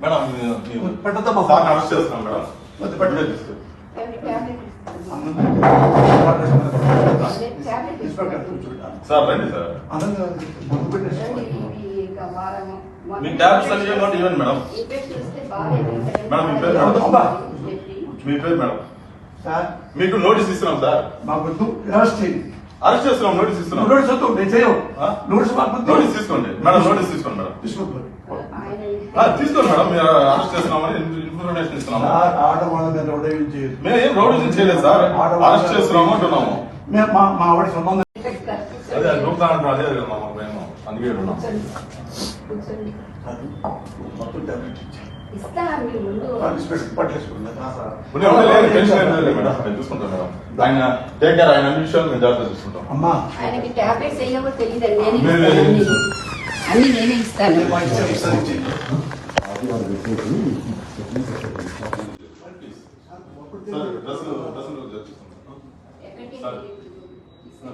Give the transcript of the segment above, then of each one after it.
Madam పెట్టద్దమ్మా madam పెట్టలేదు sir రండి సార్ మీ మేడం మేడం మీ పేరు మేడం? సార్. మీకు నోటీస్ ఇస్తున్నాం సార్. మాకు అరెస్ట్ చేయండి. అరెస్ట్ చేస్తున్నాం నోటీస్ ఇస్తున్నాం. నోటీస్ వద్దు నేను చేయవు? నోటీస్ మాకు. నోటీస్ తీసుకోండి. మేడం నోటీస్ తీసుకోండి మేడం. ఆ, తీసుకోండి మేడం. మీరు అరెస్ట్ చేస్తున్నామని ఇన్ఫర్మేషన్ ఇస్తున్నాము. మేము ఏం రౌడీజం చేయలేదు సార్. అరెస్ట్ చేస్తున్నాము అంటున్నాము. మేము మా మా ఆవిడ సంబంధం అదే అంటున్నాం అదే కదా మాకు మేము అందుకే ఉన్నాం. మొత్తం ఆయన టేక్ కేర్ ఆయన అన్ని విషయాలు మేము జాగ్రత్త చూసుకుంటాం. అమ్మా. ఆయనకి టాబ్లెట్స్ వేయవో తెలియదండి. అన్ని. నేనే ఇస్తాను.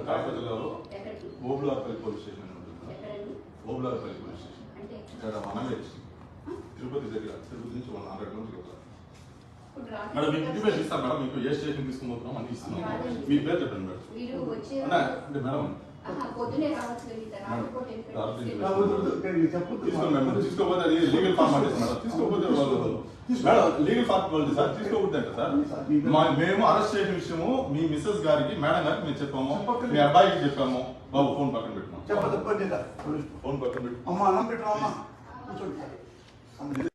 కాకినాడ జిల్లాలో? Obularpalli police station? Obularpalli police station. అంటే ఇక్కడ మనమే తిరుపతి దగ్గర తిరుపతి నుంచి వన్ హండ్రెడ్ రాత్రి మేడం మీకు ఇంటిమేట్ ఇస్తాం మేడం మీకు ఏ స్టేషన్ తీసుకుపోతున్నాం అన్ని ఇస్తున్నాం. మీ పేరు చెప్పండి మేడం. మీరు వచ్చే అన్నా, అంటే మేడం. తీసుకోకపోతే అది లీగల్ మేడం. తీసుకోకపోతే వాళ్ళు మేడం లీగల్ ఫార్మాలిటీ సార్ తీసుకోకూడదు అంటే సార్. మా- మేము అరెస్ట్ చేసిన విషయము మీ మిస్సెస్ గారికి మేడం గారికి మేము చెప్పాము. మీ అబ్బాయికి చెప్పాము. బాబు ఫోన్ పక్కన పెట్టినాం? ఫోన్ పక్కన పెట్టు. అమ్మా అన్నం పెట్టు అమ్మా. I'm gonna do